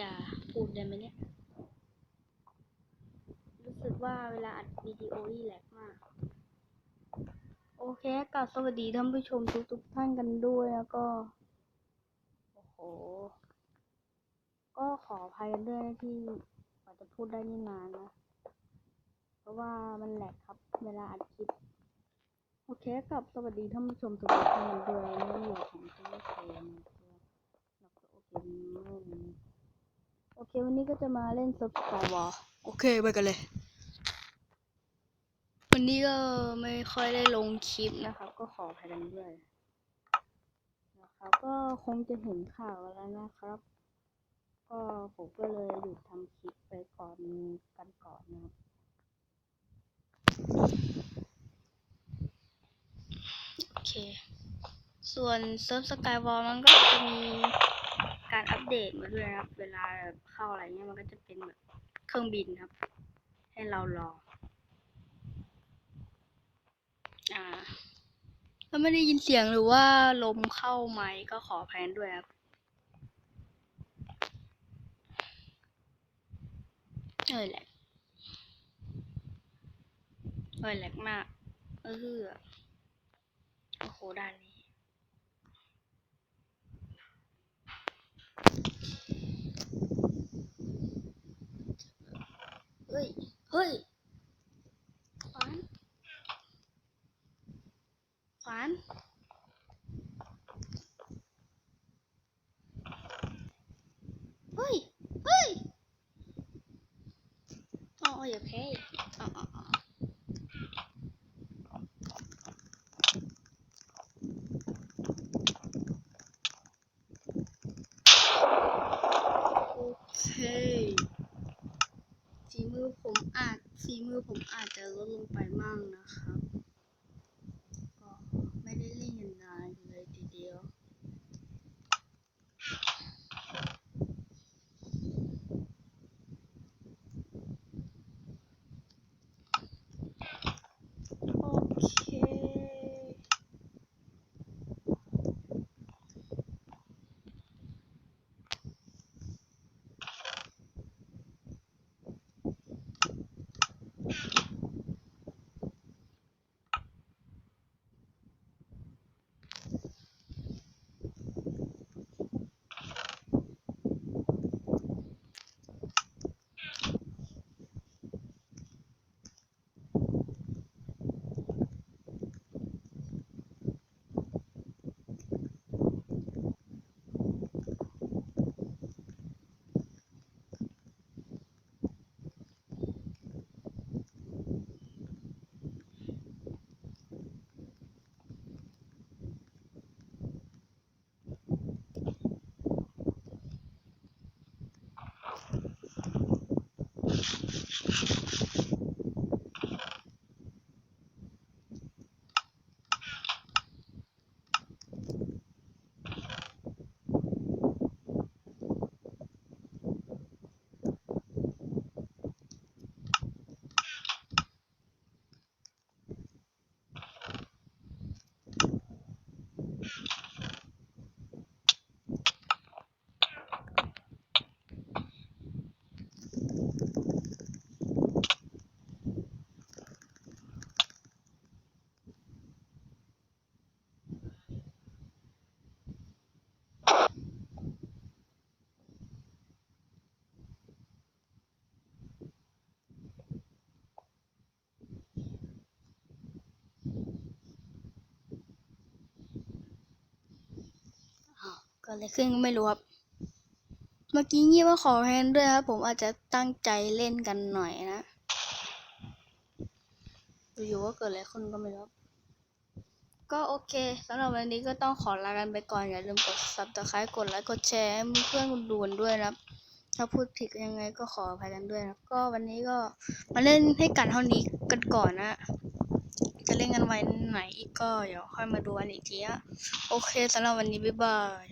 จะพูดได้ไหมเนี่ย รู้สึกว่าเวลาอัดวิดีโอนี่แหลกมาก โอเคกับสวัสดีท่านผู้ชมทุกทุกๆท่านกันด้วยแล้วก็ โอ้โห ก็ขออภัยกันด้วยนะที่กว่าจะพูดได้นี่นานนะ เพราะว่ามันแหลกครับ เวลาอัดคลิปโอเคกับสวัสดีท่านผู้ชมทุกท่านกันด้วยนี่อยู่ของเจ้าเคนนะครับโอเค โอเค วันนี้ก็จะมาเล่นซับสไครวอลโอเคไปกันเลย วันนี้ก็ไม่ค่อยได้ลงคลิปนะครับ ก็ขออภัยกันด้วยนะครับก็คงจะเห็นข่าวแล้วนะครับ ก็ผมก็เลยหยุดทำคลิปไปก่อนกันก่อนนะครับโอเค ส่วนเซิร์ฟสกายวอลมันก็จะมี การอัปเดตมาด้วยนะครับ เวลาเข้าอะไรเงี้ยมันก็จะเป็นแบบเครื่องบินครับ ให้เรารอ อ่าถ้าไม่ได้ยินเสียงหรือว่าลมเข้าไหมก็ขอแพนด้วยครับเอ้ยแหลกเอ้ยแหลกมาก เออโอ้โหด้านนี้ เฮ้ย เฮ้ยขวานขวานเฮ้ย เฮ้ยอ๋ออย่าแพ้อีกอ๋ออ๋ออ๋อ โอเคฝีมื อาจฝีมือผมอาจจะลดลงไปมั่งนะครับ ก็ไม่ได้เล่นยันนานเลยทีเดียว กิดอะไรขึ้นก็ไม่รู้ครับ เมื่อกี้เงียบว่าขอแฮนด้วยครับ ผมอาจจะตั้งใจเล่นกันหน่อยนะอยู่ๆว่าเกิดอะไรขึ้นก็ไม่รู้ครับ ก็โอเคสำหรับวันนี้ก็ต้องขอลากันไปก่อน อย่าลืมกด subscribe กดไลค์กดแชร์ให้เพื่อนคุณดูกันด้วยนะครับถ้าพูดผิดยังไงก็ขออภัยกันด้วยนะก็วันนี้ก็มาเล่นให้กันเท่านี้กันก่อนนะ จะเล่นกันไว้ไหนอีกก็เดี๋ยวค่อยมาดูกันอีกทีอะโอเคสำหรับวันนี้บ๊ายบาย